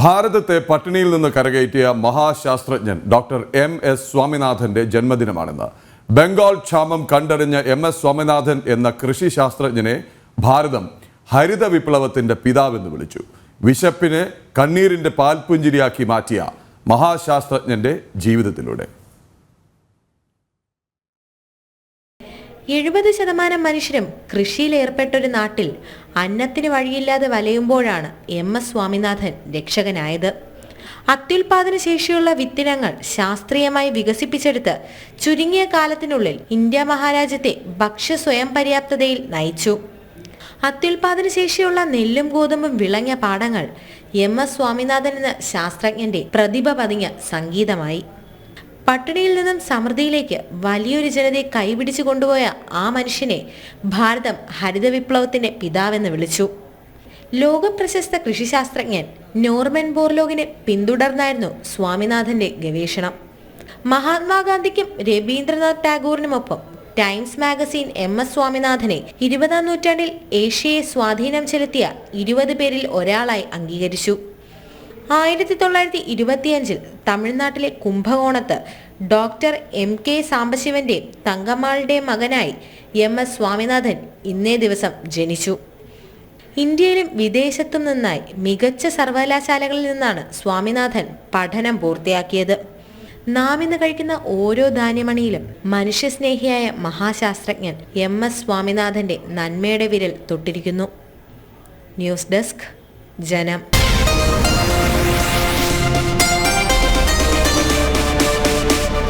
ഭാരതത്തെ പട്ടിണിയിൽ നിന്ന് കരകയറ്റിയ മഹാശാസ്ത്രജ്ഞൻ ഡോക്ടർ എം എസ് സ്വാമിനാഥന്റെ ജന്മദിനമാണെന്ന്. ബംഗാൾ ക്ഷാമം കണ്ടറിഞ്ഞ എം എസ് സ്വാമിനാഥൻ എന്ന കൃഷി ശാസ്ത്രജ്ഞനെ ഭാരതം ഹരിത വിപ്ലവത്തിന്റെ പിതാവെന്ന് വിളിച്ചു. വിശപ്പിനെ കണ്ണീരിന്റെ പാൽപുഞ്ചിരിയാക്കി മാറ്റിയ മഹാശാസ്ത്രജ്ഞന്റെ ജീവിതത്തിലൂടെ. എഴുപത് ശതമാനം മനുഷ്യരും കൃഷിയിൽ ഏർപ്പെട്ടൊരു നാട്ടിൽ അന്നത്തിന് വഴിയില്ലാതെ വലയുമ്പോഴാണ് എം എസ് സ്വാമിനാഥൻ രക്ഷകനായത്. അത്യുൽപാദന ശേഷിയുള്ള വിത്തിനങ്ങൾ ശാസ്ത്രീയമായി വികസിപ്പിച്ചെടുത്ത് ചുരുങ്ങിയ കാലത്തിനുള്ളിൽ ഇന്ത്യ മഹാരാജ്യത്തെ ഭക്ഷ്യ സ്വയം പര്യാപ്തതയിൽ നയിച്ചു. അത്യുൽപാദന ശേഷിയുള്ള നെല്ലും ഗോതമ്പും വിളങ്ങിയ പാടങ്ങൾ എം എസ് സ്വാമിനാഥൻ എന്ന ശാസ്ത്രജ്ഞന്റെ പ്രതിഭ പതിഞ്ഞ സംഗീതമായി. പട്ടിണിയിൽ നിന്നും സമൃദ്ധിയിലേക്ക് വലിയൊരു ജനതയെ കൈപിടിച്ചു കൊണ്ടുപോയ ആ മനുഷ്യനെ ഭാരതം ഹരിത വിപ്ലവത്തിന്റെ പിതാവെന്ന് വിളിച്ചു. ലോകപ്രശസ്ത കൃഷിശാസ്ത്രജ്ഞൻ നോർമൻ ബോർലോഗിനെ പിന്തുടർന്നായിരുന്നു സ്വാമിനാഥന്റെ ഗവേഷണം. മഹാത്മാഗാന്ധിക്കും രവീന്ദ്രനാഥ് ടാഗോറിനുമൊപ്പം ടൈംസ് മാഗസിൻ എം എസ് സ്വാമിനാഥനെ ഇരുപതാം നൂറ്റാണ്ടിൽ ഏഷ്യയെ സ്വാധീനം ചെലുത്തിയ ഇരുപത് പേരിൽ ഒരാളായി അംഗീകരിച്ചു. ആയിരത്തി തൊള്ളായിരത്തി ഇരുപത്തിയഞ്ചിൽ തമിഴ്നാട്ടിലെ കുംഭകോണത്ത് ഡോക്ടർ എം കെ സാംബശിവന്റെ തങ്കമ്മാളുടെ മകനായി എം എസ് സ്വാമിനാഥൻ ഇന്നേ ദിവസം ജനിച്ചു. ഇന്ത്യയിലും വിദേശത്തും നിന്നായി മികച്ച സർവകലാശാലകളിൽ നിന്നാണ് സ്വാമിനാഥൻ പഠനം പൂർത്തിയാക്കിയത്. നാം ഇന്ന് കഴിക്കുന്ന ഓരോ ധാന്യമണിയിലും മനുഷ്യസ്നേഹിയായ മഹാശാസ്ത്രജ്ഞൻ എം എസ് സ്വാമിനാഥന്റെ നന്മയുടെ വിരൽ തൊട്ടിരിക്കുന്നു. ന്യൂസ് ഡെസ്ക് ജനം.